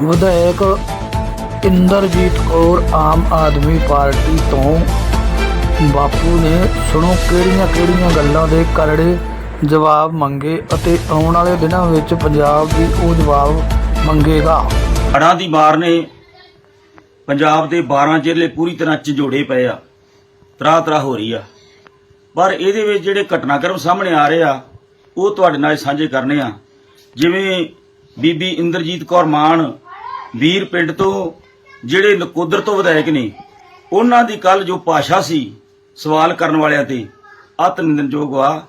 ਵਿਧਾਇਕ ਇੰਦਰਜੀਤ ਕੌਰ ਆਮ ਆਦਮੀ ਪਾਰਟੀ ਤੋਂ ਬਾਪੂ ਨੇ, ਸੁਣੋ ਕਿਹੜੀਆਂ ਕਿਹੜੀਆਂ ਗੱਲਾਂ ਦੇ ਕਰੜੇ ਜਵਾਬ ਮੰਗੇ ਅਤੇ ਆਉਣ ਵਾਲੇ ਦਿਨਾਂ ਵਿੱਚ ਪੰਜਾਬ ਵੀ ਉਹ ਜਵਾਬ ਮੰਗੇਗਾ। ਹੜ੍ਹਾਂ ਦੀ ਮਾਰ ਨੇ ਪੰਜਾਬ ਦੇ 12 ਜ਼ਿਲ੍ਹੇ ਪੂਰੀ ਤਰ੍ਹਾਂ ਝੰਜੋੜੇ ਪਏ ਆ ਤਰਾ ਤਰਾ ਹੋ ਰਹੀ ਆ। ਪਰ ਇਹਦੇ ਵਿੱਚ ਜਿਹੜੇ ਘਟਨਾਕ੍ਰਮ ਸਾਹਮਣੇ ਆ ਰਹੇ ਆ, ਉਹ ਤੁਹਾਡੇ ਨਾਲ ਸਾਂਝੇ ਕਰਨੇ ਆ। ਜਿਵੇਂ ਬੀਬੀ ਇੰਦਰਜੀਤ ਕੌਰ ਮਾਨ ਵੀਰ ਪਿੰਡ ਤੋਂ, ਜਿਹੜੇ ਨਕੋਦਰ ਤੋਂ ਵਿਧਾਇਕ ਨੇ, ਉਹਨਾਂ ਦੀ ਕੱਲ ਜੋ ਭਾਸ਼ਾ ਸੀ, ਸਵਾਲ ਕਰਨ ਵਾਲਿਆਂ ਤੇ ਅਤ ਨਿੰਦਨਯੋਗ ਆ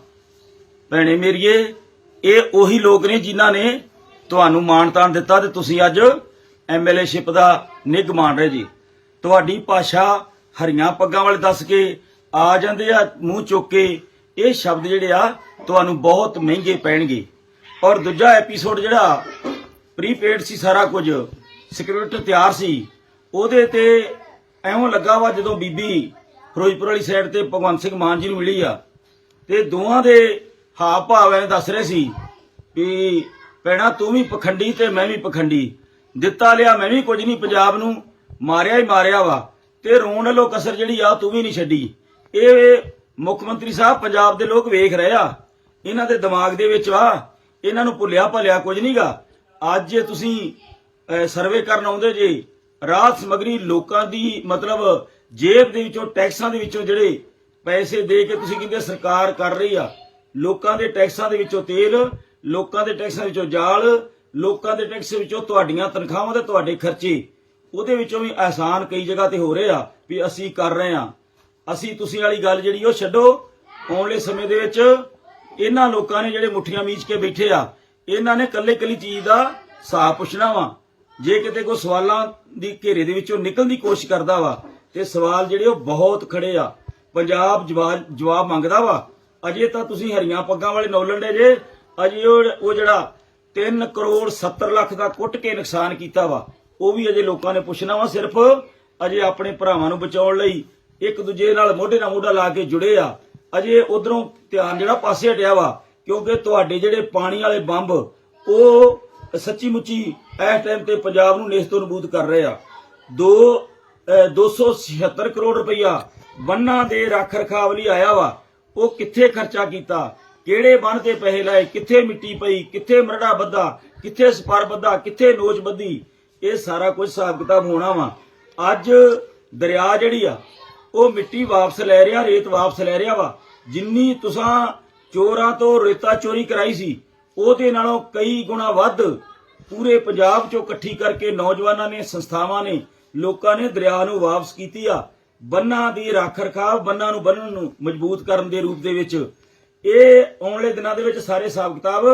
ਭੈਣੇ ਮੇਰੀਏ, ਇਹ ਉਹੀ ਲੋਕ ਨੇ ਜਿਨ੍ਹਾਂ ਨੇ ਤੁਹਾਨੂੰ ਮਾਣਤਾਨ ਦਿੱਤਾ ਤੇ ਤੁਸੀਂ ਅੱਜ ਐਮਐਲਏ ਸ਼ਿਪ ਦਾ ਨਿੱਘ ਮਾਣ ਰਹੇ ਜੀ। ਤੁਹਾਡੀ ਭਾਸ਼ਾ ਹਰੀਆਂ ਪੱਗਾਂ ਵਾਲੇ ਦੱਸ ਕੇ ਆ ਜਾਂਦੇ ਆ, ਮੂੰਹ ਚੁੱਕ ਕੇ, ਇਹ ਸ਼ਬਦ ਜਿਹੜੇ ਆ, ਤੁਹਾਨੂੰ ਬਹੁਤ ਮਹਿੰਗੇ ਪੈਣਗੇ। ਔਰ ਦੂਜਾ ਐਪੀਸੋਡ ਜਿਹੜਾ ਪ੍ਰੀਪੇਡ ਸੀ ਸਾਰਾ ਕੁਝ ਸਕ੍ਰਿਪਟ ਤਿਆਰ ਸੀ, ਉਹਦੇ ਤੇ ਐਵੇਂ ਲੱਗਾ ਵਾ ਜਦੋਂ ਬੀਬੀ ਫਿਰੋਜ਼ਪੁਰ ਵਾਲੀ ਸਾਈਡ ਤੇ ਭਗਵੰਤ ਸਿੰਘ ਮਾਨ ਜੀ ਨੂੰ ਮਿਲੀ ਆ, ਤੇ ਦੋਵਾਂ ਦੇ ਹਾਵ ਭਾਵ ਐਂ ਦੱਸ ਰਹੇ ਸੀ ਵੀ ਪੈਣਾ ਤੂੰ ਵੀ ਪਖੰਡੀ ਤੇ ਮੈਂ ਵੀ ਪਖੰਡੀ, ਦਿੱਤਾ ਲਿਆ ਮੈਂ ਵੀ ਕੁਝ ਨਹੀਂ, ਪੰਜਾਬ ਨੂੰ ਮਾਰਿਆ ਹੀ ਮਾਰਿਆ ਵਾ, ਤੇ ਰੋਣ ਵੱਲੋਂ ਕਸਰ ਜਿਹੜੀ ਆ ਤੂੰ ਵੀ ਨਹੀਂ ਛੱਡੀ। ਇਹ ਮੁੱਖ ਮੰਤਰੀ ਸਾਹਿਬ ਪੰਜਾਬ ਦੇ ਲੋਕ ਵੇਖ ਰਹੇ ਆ, ਇਹਨਾਂ ਦੇ ਦਿਮਾਗ ਦੇ ਵਿੱਚ ਆ, ਇਹਨਾਂ ਨੂੰ ਭੁੱਲਿਆ ਭਲਿਆ ਕੁਝ ਨਹੀਂਗਾ ਅੱਜ ਜੇ ਤੁਸੀਂ ਸਰਵੇ ਕਰਨ ਆਉਂਦੇ ਜੇ। ਰਾਤ ਸਮਗਰੀ ਲੋਕਾਂ ਦੀ ਮਤਲਬ ਜੇਬ ਦੇ ਵਿੱਚੋਂ, ਟੈਕਸਾਂ ਦੇ ਵਿੱਚੋਂ ਜਿਹੜੇ ਪੈਸੇ ਦੇ ਕੇ ਤੁਸੀਂ ਕਹਿੰਦੇ ਸਰਕਾਰ ਕਰ ਰਹੀ ਆ, ਲੋਕਾਂ ਦੇ ਟੈਕਸਾਂ ਦੇ ਵਿੱਚੋਂ ਤੇਲ, ਲੋਕਾਂ ਦੇ ਟੈਕਸਾਂ ਵਿੱਚੋਂ ਜਾਲ, ਲੋਕਾਂ ਦੇ ਟੈਕਸ ਵਿੱਚੋਂ ਤੁਹਾਡੀਆਂ ਤਨਖਾਹਾਂ ਤੇ ਤੁਹਾਡੇ ਖਰਚੇ। ਉਹਦੇ ਵਿੱਚੋਂ ਵੀ ਆਸਾਨ ਕਈ ਜਗ੍ਹਾ ਤੇ ਹੋ ਰਹੇ ਆ ਵੀ ਅਸੀਂ ਕਰ ਰਹੇ ਆ। ਅਸੀਂ ਤੁਸੀਂ ਵਾਲੀ ਗੱਲ ਜਿਹੜੀ ਉਹ ਛੱਡੋ। ਆਉਣਲੇ ਸਮੇਂ ਦੇ ਵਿੱਚ ਇਹਨਾਂ ਲੋਕਾਂ ਨੇ ਜਿਹੜੇ ਮੁੱਠੀਆਂ ਮੀਚ ਕੇ ਬੈਠੇ ਆ, ਇਹਨਾਂ ਨੇ ਕੱਲੇ ਕੱਲੀ ਚੀਜ਼ ਦਾ ਹਿਸਾਬ ਪੁੱਛਣਾ ਵਾ। ਜੇ ਕਿਤੇ ਕੋਈ ਸਵਾਲਾਂ ਦੀ ਘੇਰੇ ਦੇ ਵਿੱਚੋਂ ਨਿਕਲਣ ਦੀ ਕੋਸ਼ਿਸ਼ ਕਰਦਾ ਵਾ, ਤੇ ਸਵਾਲ ਜਿਹੜੇ ਉਹ ਬਹੁਤ ਖੜੇ ਆ। ਪੰਜਾਬ ਜਵਾਬ ਮੰਗਦਾ ਵਾ, ਅਜੇ ਤਾਂ ਤੁਸੀਂ ਹਰੀਆਂ ਪੱਗਾਂ ਵਾਲੇ ਨੌਲਣ ਜੇ, ਅਜੇ ਉਹ ਜਿਹੜਾ 3 ਕਰੋੜ 70 ਲੱਖ ਦਾ ਕੁੱਟ ਕੇ ਨੁਕਸਾਨ ਕੀਤਾ ਵਾ, ਉਹ ਵੀ ਅਜੇ ਲੋਕਾਂ ਨੇ ਪੁੱਛਣਾ ਵਾ ਸਿਰਫ, ਅਜੇ ਆਪਣੇ ਭਰਾਵਾਂ ਨੂੰ ਬਚਾਉਣ ਲਈ ਇੱਕ ਦੂਜੇ ਨਾਲ ਮੋਢੇ ਨਾਲ ਮੋਢਾ ਲਾ ਕੇ ਜੁੜੇ ਆ। ਅਜੇ ਉਧਰੋਂ ਧਿਆਨ ਜਿਹੜਾ ਪਾਸੇ ਹਟਿਆ ਵਾ, ਕਿਉਂਕਿ ਤੁਹਾਡੇ ਜਿਹੜੇ ਪਾਣੀ ਵਾਲੇ ਬੰਬ, ਉਹ ਸੱਚੀ ਮੁੱਚੀ ਇਸ ਟਾਈਮ ਤੇ ਪੰਜਾਬ ਨੂੰ ਨੇਸਤੋਂ ਨਬੂਦ ਕਰ ਰਹੇ ਆ। ਦੋ 276 ਕਰੋੜ ਰੁਪਈਆ ਬੰਨਾਂ ਦੇ ਰੱਖ ਰਖਾਵ ਲਈ ਆਇਆ ਵਾ। ਉਹ ਕਿੱਥੇ ਖਰਚਾ ਕੀਤਾ? ਕਿਹੜੇ ਬੰਨ ਤੇ ਪੈਸੇ ਲਾਏ? ਕਿੱਥੇ ਮਿੱਟੀ ਪਈ? ਕਿੱਥੇ ਮਰੜਾ ਬੱਧਾ? ਕਿੱਥੇ ਸਪਰ ਬੱਧਾ? ਕਿੱਥੇ ਨੋਚ ਬੱਧੀ? ਇਹ ਸਾਰਾ ਕੁਝ ਹਿਸਾਬ ਕਿਤਾਬ ਹੋਣਾ ਵਾ। ਅੱਜ ਦਰਿਆ ਜਿਹੜੀ ਆ, ਉਹ ਮਿੱਟੀ ਵਾਪਸ ਲੈ ਰਿਹਾ, ਰੇਤ ਵਾਪਸ ਲੈ ਰਿਹਾ ਵਾ। ਜਿੰਨੀ ਤੁਸੀਂ ਚੋਰਾਂ ਤੋਂ ਰੇਤਾ ਚੋਰੀ ਕਰਾਈ ਸੀ ਉਹਦੇ ਨਾਲੋਂ ਕਈ ਗੁਣਾ ਵੱਧ ਪੂਰੇ ਪੰਜਾਬ ਚੋਂ ਇਕੱਠੀ ਕਰਕੇ ਨੌਜਵਾਨਾਂ ਨੇ, ਸੰਸਥਾਵਾਂ ਨੇ, ਲੋਕਾਂ ਨੇ ਦਰਿਆ ਨੂੰ ਵਾਪਸ ਕੀਤੀ ਆ। ਬੰਨਾਂ ਦੀ ਰੱਖ ਰਖਾਵ, ਬੰਨਾਂ ਨੂੰ ਬੰਨਣ ਨੂੰ ਮਜ਼ਬੂਤ ਕਰਨ ਦੇ ਰੂਪ ਦੇ ਵਿੱਚ। ਇਹ ਆਉਣਲੇ ਦਿਨਾਂ ਦੇ ਵਿੱਚ ਸਾਰੇ ਹਿਸਾਬ ਕਿਤਾਬ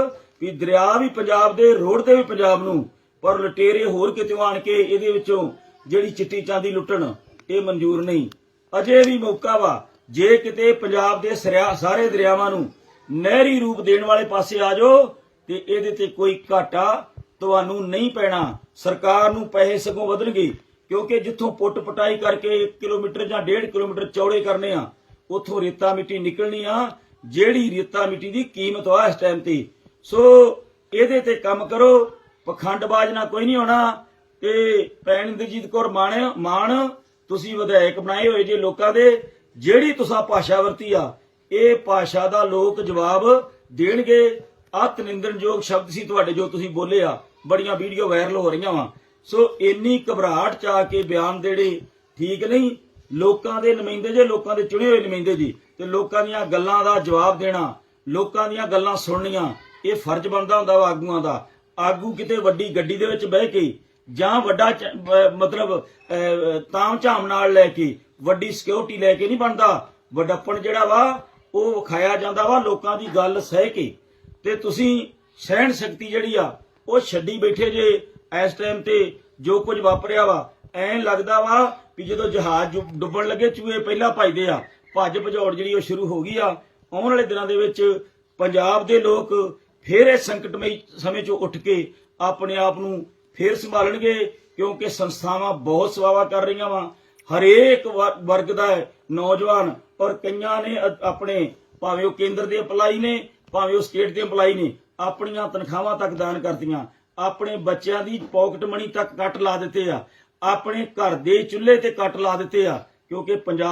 ਵੀ ਦਰਿਆ ਵੀ ਪੰਜਾਬ ਦੇ, ਰੋਡ ਤੇ ਵੀ ਪੰਜਾਬ ਨੂੰ, ਪਰ ਲਟੇਰੇ ਹੋਰ ਕਿਤੇ ਆਣ ਕੇ ਇਹਦੇ ਵਿੱਚੋਂ ਜਿਹੜੀ ਚਿੱਟੀ ਚਾਂਦੀ ਲੁੱਟਣ, ਇਹ ਮਨਜ਼ੂਰ ਨਹੀਂ। ਅਜੇ ਵੀ ਮੌਕਾ ਵਾ। ਜੇ ਕਿਤੇ ਪੰਜਾਬ ਦੇ ਸਾਰੇ ਦਰਿਆਵਾਂ ਨੂੰ ਨਹਿਰੀ ਰੂਪ ਦੇਣ ਵਾਲੇ ਪਾਸੇ ਆ ਜਾਓ ਤੇ ਇਹਦੇ ਤੇ ਕੋਈ ਘਾਟਾ ਤੁਹਾਨੂੰ ਨਹੀਂ ਪੈਣਾ। ਸਰਕਾਰ ਨੂੰ ਪੈਸੇ ਸਗੋਂ ਵਧਣਗੇ, ਕਿਉਂਕਿ ਜਿੱਥੋਂ ਪੁੱਟ ਪਟਾਈ ਕਰਕੇ 1 ਕਿਲੋਮੀਟਰ ਜਾਂ 1.5 ਕਿਲੋਮੀਟਰ ਚੌੜੇ ਕਰਨੇ ਆ, ਉੱਥੋਂ ਰੇਤਾ ਮਿੱਟੀ ਨਿਕਲਣੀ ਆ, ਜਿਹੜੀ ਰੇਤਾ ਮਿੱਟੀ ਦੀ ਕੀਮਤ ਆ ਇਸ ਟਾਈਮ ਤੇ। ਸੋ ਇਹਦੇ ਤੇ ਕੰਮ ਕਰੋ, ਪਖੰਡਬਾਜ਼ ਨਾ ਕੋਈ ਨਹੀਂ ਹੋਣਾ ਤੇ ਭੈਣ ਇੰਦਰਜੀਤ ਕੌਰ ਮਾਣ ਮਾਣ, ਤੁਸੀਂ ਵਿਧਾਇਕ ਬਣਾਏ ਹੋਏ ਜੇ ਲੋਕਾਂ ਦੇ, ਜਿਹੜੀ ਤੁਸੀਂ ਭਾਸ਼ਾ ਵਰਤੀ ਆ ਇਹ ਭਾਸ਼ਾ ਦਾ ਲੋਕ ਜਵਾਬ ਦੇਣਗੇ। ਅਤ ਨਿੰਦਣਯੋਗ ਸ਼ਬਦ ਸੀ ਤੁਹਾਡੇ ਜੋ ਤੁਸੀਂ ਬੋਲੇ ਆ। ਬੜੀਆਂ ਵੀਡੀਓ ਵਾਇਰਲ ਹੋ ਰਹੀਆਂ ਵਾ। ਸੋ ਇੰਨੀ ਘਬਰਾਹਟ ਚ ਕੇ ਬਿਆਨ ਦੇਣੇ ਠੀਕ ਨਹੀਂ। ਲੋਕਾਂ ਦੇ ਨੁਮਾਇੰਦੇ ਜੇ ਲੋਕਾਂ ਦੇ ਚੁਣੇ ਹੋਏ ਨੁਮਾਇੰਦੇ ਜੀ ਤੇ ਲੋਕਾਂ ਦੀਆਂ ਗੱਲਾਂ ਦਾ ਜਵਾਬ ਦੇਣਾ ਲੋਕਾਂ ਦੀਆਂ ਗੱਲਾਂ ਸੁਣਨੀਆਂ ਇਹ ਫਰਜ਼ ਬਣਦਾ ਹੁੰਦਾ ਵਾ ਆਗੂਆਂ ਦਾ। ਆਗੂ ਕਿਤੇ ਵੱਡੀ ਗੱਡੀ ਦੇ ਵਿੱਚ ਬਹਿ ਕੇ ਜਾਂ ਵੱਡਾ ਮਤਲਬ ਅਹ, ਤਾਮ ਝਾਮ ਨਾਲ ਲੈ ਕੇ ਵੱਡੀ ਸਿਕਿਉਰਿਟੀ ਲੈ ਕੇ ਨਹੀਂ ਬਣਦਾ। ਵੱਡਪਣ ਜਿਹੜਾ ਵਾ ਉਹ ਵਿਖਾਇਆ ਜਾਂਦਾ ਵਾ ਲੋਕਾਂ ਦੀ ਗੱਲ ਸਹਿ ਕੇ। ਤੇ ਤੁਸੀਂ ਸਹਿਣ ਸ਼ਕਤੀ ਜਿਹੜੀ ਆ, ਉਹ ਛੱਡੀ ਬੈਠੇ ਜੇ ਇਸ ਟਾਈਮ ਤੇ ਜੋ ਕੁਝ ਵਾਪਰਿਆ ਵਾ। ਐਂ ਲੱਗਦਾ ਵਾ ਵੀ ਜਦੋਂ ਜਹਾਜ਼ ਡੁੱਬਣ ਲੱਗੇ, ਚੂਹੇ ਪਹਿਲਾਂ ਭਜਦੇ ਆ, ਭੱਜ ਭਜੌੜ ਜਿਹੜੀ ਉਹ ਸ਼ੁਰੂ ਹੋ ਗਈ ਆ, ਆਉਣ ਵਾਲੇ ਦਿਨਾਂ ਦੇ ਵਿੱਚ ਪੰਜਾਬ ਦੇ ਲੋਕ ਫੇਰ ਇਹ ਸੰਕਟਮਈ ਸਮੇਂ ਚੋਂ ਉੱਠ ਕੇ ਆਪਣੇ ਆਪ ਨੂੰ ਫੇਰ ਸੰਭਾਲਣਗੇ, ਕਿਉਂਕਿ ਸੰਸਥਾਵਾਂ ਬਹੁਤ ਸੇਵਾ ਕਰ ਰਹੀਆਂ ਵਾ। ਹਰੇਕ ਵਰਗ ਦਾ ਨੌਜਵਾਨ ਔਰ ਕਈਆਂ ਨੇ ਆਪਣੇ, ਭਾਵੇਂ ਉਹ ਕੇਂਦਰ ਦੇ ਅਪਲਾਈ ਨੇ, ਭਾਵੇਂ ਉਹ ਸਟੇਟ ਦੇ ਅਪਲਾਈ ਨੇ, ਆਪਣੀਆਂ ਤਨਖਾਹਾਂ ਤੱਕ ਦਾਨ ਕਰਤੀਆਂ। ਆਪਣੇ ਬੱਚਿਆਂ ਦੀ ਪਾਕਟ ਮਨੀ ਤੱਕ ਕੱਟ ਲਾ ਦਿੱਤੇ ਆ। ਆਪਣੇ ਘਰ ਦੇ ਚੁੱਲ੍ਹੇ ਤੇ ਕੱਟ ਲਾ ਦਿੱਤੇ ਆ, ਕਿਉਂਕਿ ਪੰਜਾਬ